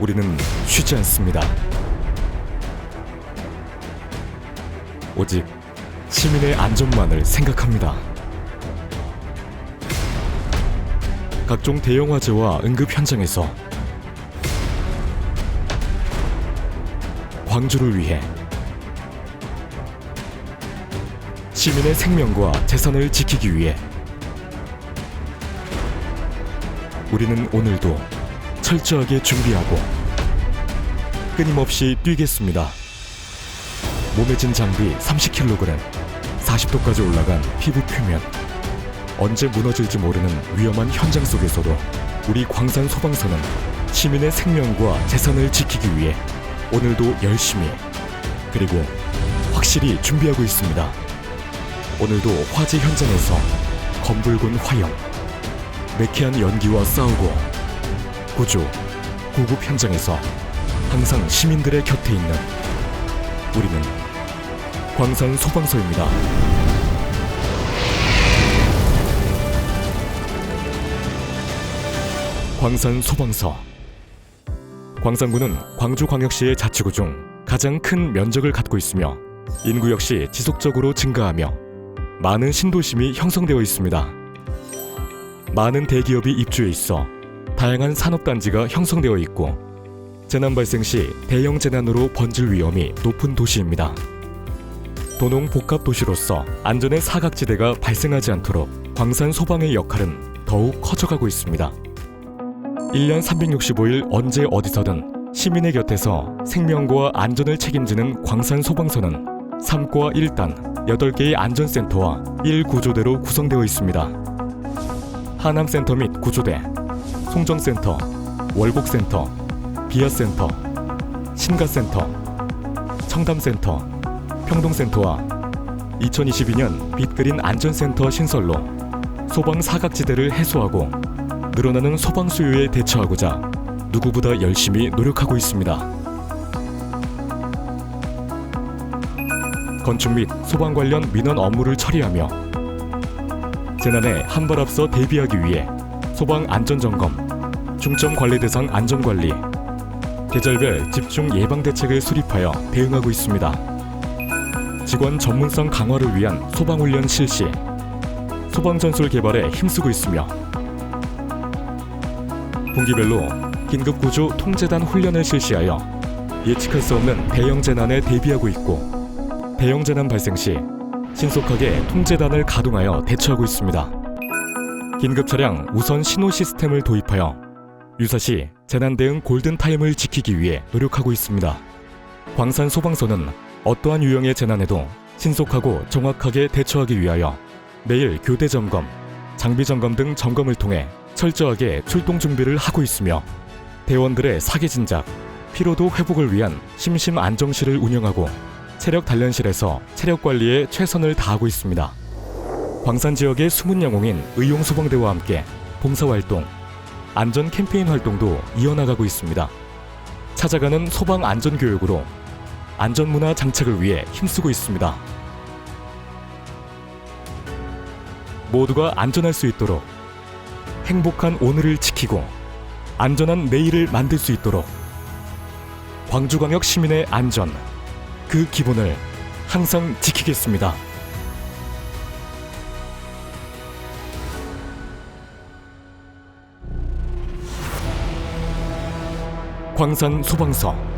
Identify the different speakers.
Speaker 1: 우리는 쉬지 않습니다. 오직 시민의 안전만을 생각합니다. 각종 대형 화재와 응급 현장에서 광주를 위해 시민의 생명과 재산을 지키기 위해 우리는 오늘도 철저하게 준비하고 끊임없이 뛰겠습니다. 몸에 진 장비 30kg, 40도까지 올라간 피부 표면, 언제 무너질지 모르는 위험한 현장 속에서도 우리 광산 소방서는 시민의 생명과 재산을 지키기 위해 오늘도 열심히 그리고 확실히 준비하고 있습니다. 오늘도 화재 현장에서 검붉은 화형, 매캐한 연기와 싸우고 구조, 구급 현장에서 항상 시민들의 곁에 있는 우리는 광산 소방서입니다. 광산 소방서 광산구는 광주광역시의 자치구 중 가장 큰 면적을 갖고 있으며 인구 역시 지속적으로 증가하며 많은 신도심이 형성되어 있습니다. 많은 대기업이 입주해 있어 다양한 산업단지가 형성되어 있고 재난 발생 시 대형 재난으로 번질 위험이 높은 도시입니다. 도농 복합 도시로서 안전의 사각지대가 발생하지 않도록 광산 소방의 역할은 더욱 커져가고 있습니다. 1년 365일 언제 어디서든 시민의 곁에서 생명과 안전을 책임지는 광산 소방서는 3과 1단 8개의 안전센터와 1구조대로 구성되어 있습니다. 하남센터 및 구조대, 송정센터, 월곡센터, 비아센터, 신가센터, 청담센터, 평동센터와 2022년 빛그린 안전센터 신설로 소방 사각지대를 해소하고 늘어나는 소방 수요에 대처하고자 누구보다 열심히 노력하고 있습니다. 건축 및 소방 관련 민원 업무를 처리하며 재난에 한 발 앞서 대비하기 위해 소방 안전 점검, 중점 관리 대상 안전 관리, 계절별 집중 예방 대책을 수립하여 대응하고 있습니다. 직원 전문성 강화를 위한 소방 훈련 실시, 소방 전술 개발에 힘쓰고 있으며 분기별로 긴급 구조 통제단 훈련을 실시하여 예측할 수 없는 대형 재난에 대비하고 있고 대형 재난 발생 시 신속하게 통제단을 가동하여 대처하고 있습니다. 긴급 차량 우선 신호 시스템을 도입하여 유사시 재난 대응 골든 타임을 지키기 위해 노력하고 있습니다. 광산 소방서는 어떠한 유형의 재난에도 신속하고 정확하게 대처하기 위하여 매일 교대 점검, 장비 점검 등 점검을 통해 철저하게 출동 준비를 하고 있으며 대원들의 사기 진작, 피로도 회복을 위한 심심 안정실을 운영하고 체력 단련실에서 체력 관리에 최선을 다하고 있습니다. 광산 지역의 숨은 영웅인 의용 소방대와 함께 봉사 활동, 안전 캠페인 활동도 이어나가고 있습니다. 찾아가는 소방 안전 교육으로 안전 문화 장착을 위해 힘쓰고 있습니다. 모두가 안전할 수 있도록 행복한 오늘을 지키고 안전한 내일을 만들 수 있도록 광주광역 시민의 안전 그 기본을 항상 지키겠습니다. 광산 소방서